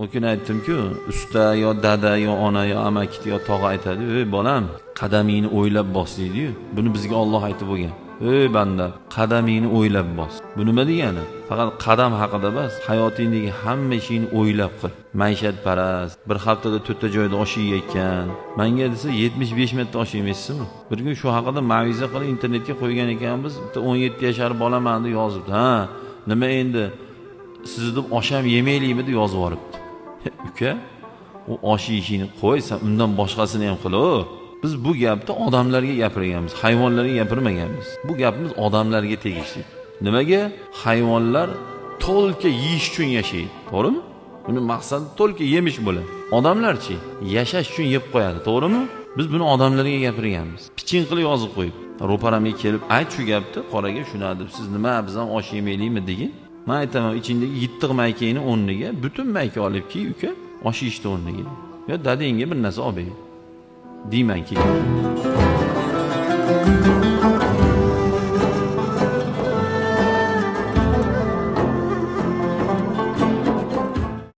u kuni aytdimku usta yo dada yo ona yo amaki yo tog'a aytadi. Ey bolam qadamingni o'ylab bos deydiyu. Buni bizga olloh aytib bo'lgan ey banda qadamingni o'ylab bos. Bu nima degani? Faqat qadam haqida emas hayotingdagi hamma ishingni o'ylab qil. Maishatparast bir haftada to'rtta joyda osh yeyayotgan manga desa yetmish besh marta osh yemaysizmi bir kun shu haqida maviza qilib internetga qo'ygan ekanmiz. Bitta o'n yetti yashar bolaman deb yozibdi. Ha nima endi? Sizni deb osh ham yemaylikmi deb yozib yuboribdi. Uka u osh yeyishingni qo'y san undan boshqasini ham qilaver biz bu gapni odamlarga gapirganmiz hayvonlarga gapirmaganmiz. Bu gapimiz odamlarga tegishli. Nimaga? Hayvonlar только yeyish uchun yashaydi. To'g'rimi? Uni maqsadi только yemish bo'ladi. Odamlarchi yashash uchun yeb qo'yadi to'g'rimi? Biz buni odamlarga gapirganmiz. Piching qilib yozib qo'yib ro'paramga kelib ayt shu gapni qoraga shunday deb siz nima biz ham osh yemaylikmi? degin. Man aytaman ichingdagi yittiq maykangni o'rniga butun mayka olib kiy uka osh yeyishni o'rniga. Yo dadangga bir narsa olib ber. Deyman keyin.